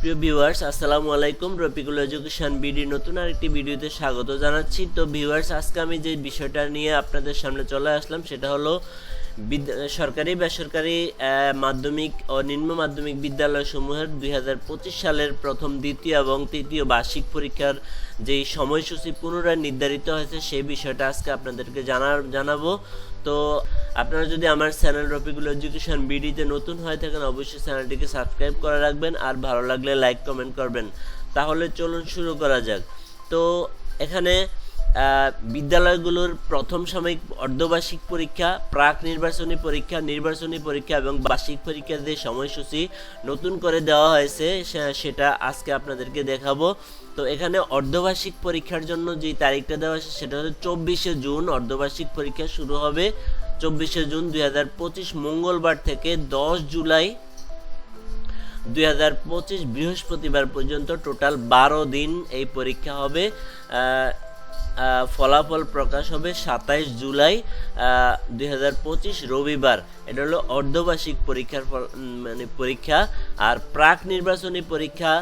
প্রিয় ভিউয়ার্স, আসসালামু আলাইকুম। রফিকুল এডুকেশন বিডি নতুন আরেকটি ভিডিওতে স্বাগত জানাচ্ছি। তো ভিউয়ার্স, আজকে আমি যে বিষয়টা নিয়ে আপনাদের সামনে চলে আসলাম, সেটা হলো সরকারি, বেসরকারি মাধ্যমিক ও নিম্ন মাধ্যমিক বিদ্যালয়সমূহের দুই হাজার পঁচিশ সালের প্রথম, দ্বিতীয় এবং তৃতীয় বার্ষিক পরীক্ষার যেই সময়সূচি পুনরায় নির্ধারিত হয়েছে, সেই বিষয়টা আজকে আপনাদেরকে জানার জানাব। তো আপনারা যদি আমার চ্যানেল রফিকুল এডুকেশন বিডিতে নতুন হয়ে থাকেন, অবশ্যই চ্যানেলটিকে সাবস্ক্রাইব করে রাখবেন আর ভালো লাগলে লাইক, কমেন্ট করবেন। তাহলে চলুন শুরু করা যাক। তো এখানে বিদ্যালয়গুলোর প্রথম সাময়িক অর্ধবার্ষিক পরীক্ষা, প্রাক নির্বাচনী পরীক্ষা নির্বাচনী পরীক্ষা এবং বার্ষিক পরীক্ষার যে সময়সূচি নতুন করে দেওয়া হয়েছে সেটা আজকে আপনাদেরকে দেখাবো। তো এখানে অর্ধবার্ষিক পরীক্ষার জন্য যে তারিখটা দেওয়া আছে সেটা হচ্ছে চব্বিশে জুন। অর্ধবার্ষিক পরীক্ষা শুরু হবে চব্বিশে জুন দুই হাজার পঁচিশ মঙ্গলবার থেকে দশ জুলাই দুই হাজার পঁচিশ বৃহস্পতিবার পর্যন্ত টোটাল বারো দিন এই পরীক্ষা হবে। ফলাফল প্রকাশ হবে সাতাইশ জুলাই দুই হাজার পঁচিশ রবিবার। এটা হলো অর্ধবার্ষিক পরীক্ষার মানে পরীক্ষা। আর প্রাক নির্বাচনী পরীক্ষা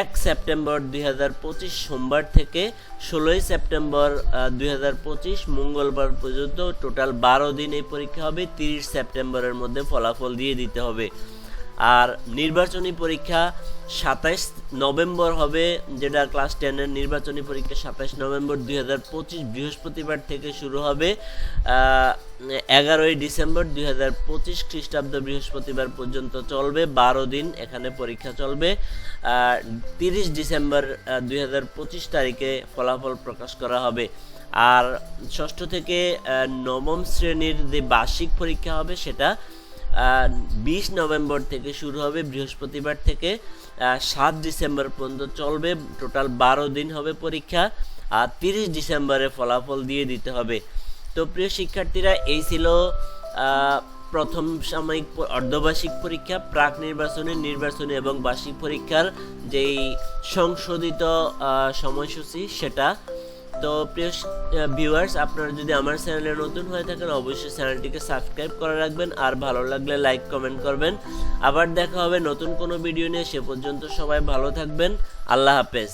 এক সেপ্টেম্বর দুই হাজার পঁচিশ সোমবার থেকে ষোলোই সেপ্টেম্বর দুই হাজার পঁচিশ মঙ্গলবার পর্যন্ত টোটাল বারো দিন এই পরীক্ষা হবে, তিরিশ সেপ্টেম্বরের মধ্যে ফলাফল দিয়ে দিতে হবে। আর নির্বাচনী পরীক্ষা সাতাইশ নভেম্বর হবে, যেটা ক্লাস টেনের নির্বাচনী পরীক্ষা সাতাইশ নভেম্বর দুই হাজার পঁচিশ বৃহস্পতিবার থেকে শুরু হবে এগারোই ডিসেম্বর দুই হাজার পঁচিশ খ্রিস্টাব্দ বৃহস্পতিবার পর্যন্ত চলবে, বারো দিন এখানে পরীক্ষা চলবে তিরিশ ডিসেম্বর দুই হাজার পঁচিশ তারিখে ফলাফল প্রকাশ করা হবে। আর ষষ্ঠ থেকে নবম শ্রেণির যে বার্ষিক পরীক্ষা হবে, সেটা বিশ নভেম্বর থেকে শুরু হবে, বৃহস্পতিবার থেকে সাত ডিসেম্বর পর্যন্ত চলবে, টোটাল বারো দিন হবে পরীক্ষা, আর তিরিশ ডিসেম্বরে ফলাফল দিয়ে দিতে হবে। তো প্রিয় শিক্ষার্থীরা, এই ছিল প্রথম সাময়িক অর্ধবার্ষিক পরীক্ষা, প্রাক নির্বাচনী নির্বাচনী এবং বার্ষিক পরীক্ষার যেই সংশোধিত সময়সূচি, সেটা তো প্রিয় ভিউয়ার্স আপনারা যদি আমার চ্যানেলে নতুন হয়ে থাকেন, অবশ্যই চ্যানেলটিকে সাবস্ক্রাইব করে রাখবেন আর ভালো লাগলে লাইক কমেন্ট করবেন। আবার দেখা হবে নতুন কোনো ভিডিও নিয়ে, সে পর্যন্ত সবাই ভালো থাকবেন। আল্লাহ হাফেজ।